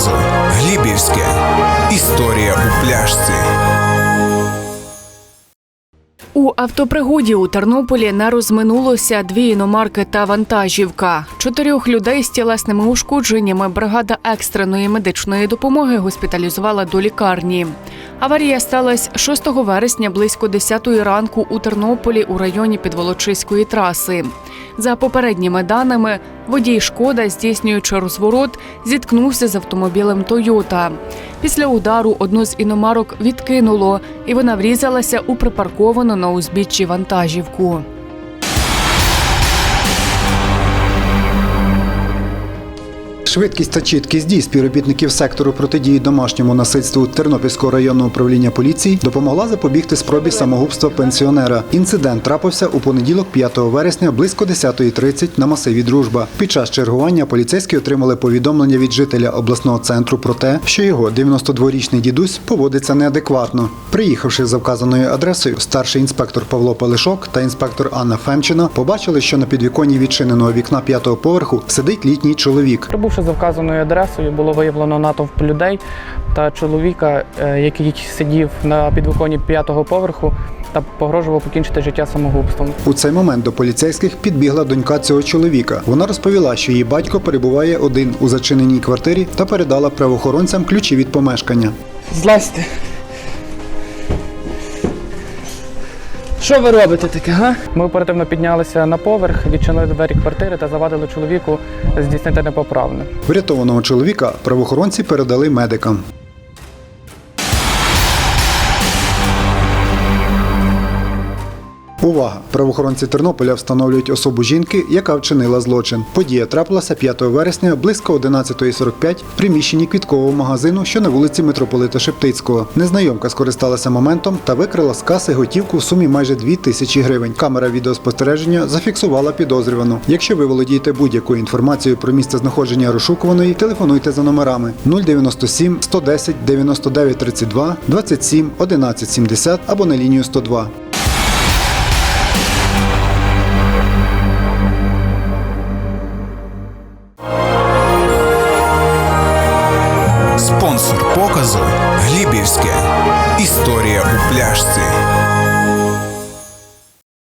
Разом Глібівське. Історія у пляшці. У автопригоді у Тернополі не розминулося дві іномарки та вантажівка. Чотирьох людей з тілесними ушкодженнями бригада екстреної медичної допомоги госпіталізувала до лікарні. Аварія сталася 6 вересня близько 10 ранку у Тернополі у районі Підволочиської траси. За попередніми даними, водій шкода, здійснюючи розворот, зіткнувся з автомобілем Тойота. Після удару одну з іномарок відкинуло, і вона врізалася у припарковану на узбіччі вантажівку. Швидкість та чіткість дій співробітників сектору протидії домашньому насильству Тернопільського районного управління поліції допомогла запобігти спробі самогубства пенсіонера. Інцидент трапився у понеділок, 5 вересня, близько 10.30 на масиві Дружба. Під час чергування поліцейські отримали повідомлення від жителя обласного центру про те, що його 92-річний дідусь поводиться неадекватно. Приїхавши за вказаною адресою, старший інспектор Павло Палишок та інспектор Анна Фемчина побачили, що на підвіконні відчиненого вікна п'ятого поверху сидить літній чоловік. Прибувши за вказаною адресою, було виявлено натовп людей та чоловіка, е, який сидів на підвиконі п'ятого поверху та погрожував покінчити життя самогубством. У цей момент до поліцейських підбігла донька цього чоловіка. Вона розповіла, що її батько перебуває один у зачиненій квартирі та передала правоохоронцям ключі від помешкання. Злазьте. Що ви робите таке, га? Ми оперативно піднялися на поверх, відчинили двері квартири та завадили чоловіку здійснити непоправне. Врятованого чоловіка правоохоронці передали медикам. Увага! Правоохоронці Тернополя встановлюють особу жінки, яка вчинила злочин. Подія трапилася 5 вересня близько 11.45 в приміщенні квіткового магазину, що на вулиці Митрополита Шептицького. Незнайомка скористалася моментом та викрила з каси готівку в сумі майже 2 тисячі гривень. Камера відеоспостереження зафіксувала підозрювану. Якщо ви володієте будь-якою інформацією про місце знаходження розшукуваної, телефонуйте за номерами 097 110 99 32 27 11 70 або на лінію 102. Історія у пляшці.